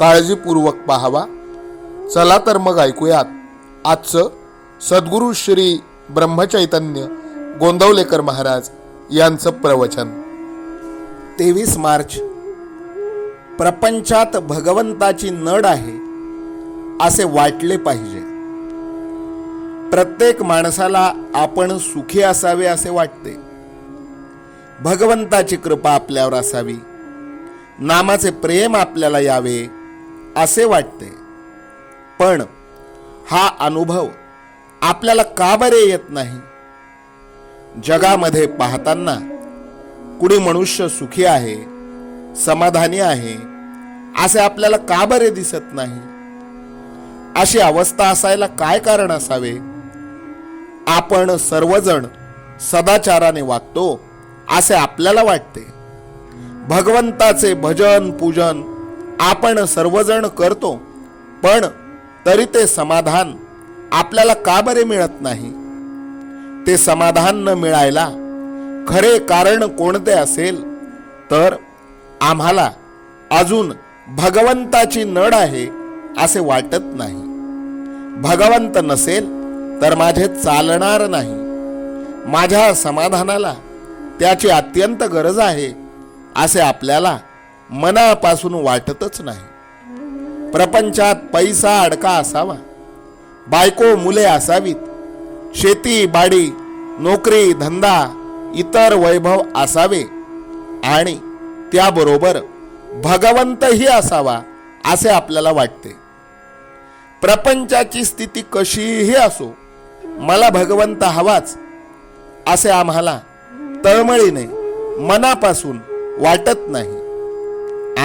काळजीपूर्वक पाहावा. चला तर मग ऐकूयात. आजचं सद्गुरू श्री ब्रह्मचैतन्य गोंदवलेकर महाराज यांचं प्रवचन. तेवीस मार्च. प्रपंचात भगवंताची नड आहे असे वाटले पाहिजे. प्रत्येक माणसाला आपण सुखी असावे असे वाटते. भगवंताची कृपा आपल्यावर असावी. नामाचे प्रेम आपल्याला यावे. असे वाटते. पण हा अनुभव आपल्याला का बरे येत नाही? जगामध्ये पाहताना कुणी मनुष्य सुखी आहे समाधानी आहे असे आपल्याला का बरे दिसत नाही? अशी अवस्था असायला काय कारण असावे? आपण सर्वजण सदाचाराने वागतो असे आपल्याला वाटते. भगवंताचे भजन पूजन आपण सर्वजण करतो पण तरी ते समाधान आपल्याला का बरे मिळत नाही? ते समाधान न मिळायला खरे कारण कोणते असेल? तर आम्हाला अजून भगवंताची नड आहे असे वाटत नाही. भगवंत नसेल तर माझे चालणार नाही. माझ्या समाधानाला त्याची अत्यंत गरज आहे असे आपल्याला मनापासून वाटतच नाही. प्रपंचात पैसा अडका असावा. बायको मुले असावीत. शेती बाडी नोकरी धंदा इतर वैभव असावे. आणि त्याबरोबर भगवंतही असावा असे आपल्याला वाटते. प्रपंचाची स्थिती कशीही असो मला भगवंत हवाच असे आम्हाला तळमळीने मनापासून वाटत नाही.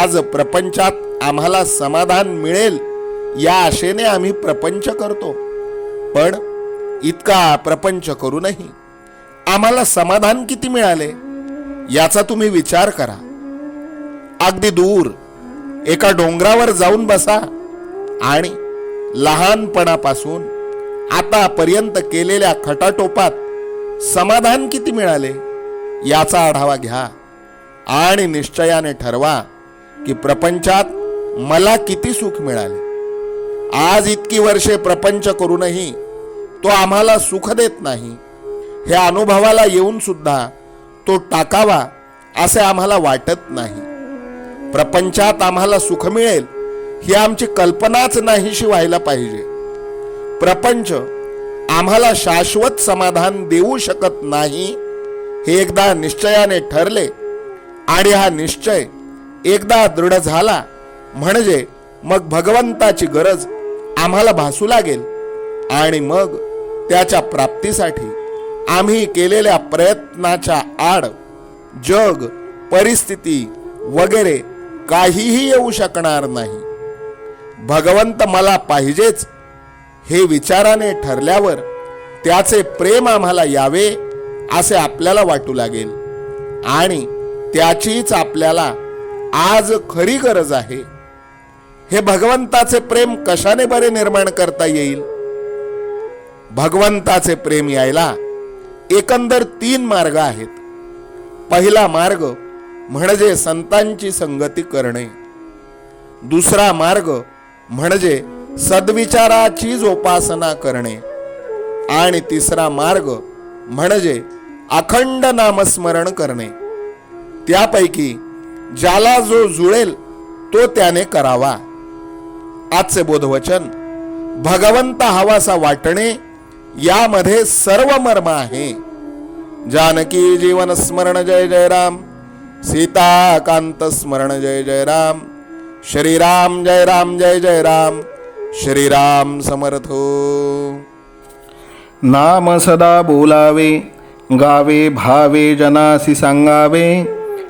आज प्रपंचात आम्हाला समाधान मिळेल या आशेने आम्ही प्रपंच करतो. पण इतका प्रपंच करूनही आम्हाला समाधान किती मिळाले? याचा तुम्ही विचार करा. अगदी दूर एका डोंगरावर जाऊन बसा आणि लहानपणापासून आतापर्यंत केलेल्या खटाटोपात समाधान किती मिळाले? याचा आढावा घ्या आणि निश्चयाने ठरवा की प्रपंचात मला किती सुख मिळाले? आज इतकी वर्षे प्रपंच करूनही तो आम्हाला सुख देत नाही. हे अनुभवाला येऊन सुद्धा तो टाकावा असे आम्हाला वाटत नाही. प्रपंचात आम्हाला सुख मिळेल ही आमची कल्पनाच नाहीशी व्हायला पाहिजे. प्रपंच आम्हाला शाश्वत समाधान देऊ शकत नाही हे एकदा निश्चयाने ठरले आणि हा निश्चय एकदा दृढ झाला म्हणजे मग भगवंताची गरज आम्हाला भासू लागेल आणि मग त्याच्या प्राप्तीसाठी आम्ही केलेल्या प्रयत्नाच्या आड जग परिस्थिती वगैरे काहीही येऊ शकणार नाही. भगवंत मला पाहिजेच हे विचाराने ठरल्यावर त्याचे प्रेम आम्हाला यावे असे आपल्याला वाटू लागेल आणि त्याचीच आपल्याला आज खरी गरज आहे. हे भगवंताचे प्रेम कशाने बरे निर्माण करता येईल? भगवंताचे प्रेम यायला एकंदर तीन मार्ग आहेत. पहिला मार्ग म्हणजे संतांची संगती करणे. दुसरा मार्ग म्हणजे सद्विचाराची जोपासना करणे. आणि तिसरा मार्ग म्हणजे अखंड नामस्मरण करणे. त्यापैकी ज्याला जो जुळेल तो त्याने करावा. आजचे बोधवचन भगवंत हवासा वाटणे यामध्ये सर्व मर्म आहे. जानकी जीवन स्मरण जय जय राम सीताकांत स्मरण जय जय राम श्रीराम जय राम जय जय राम श्रीराम समर्थो हो. नाम सदा बोलावे गावे भावे जनासी सांगावे.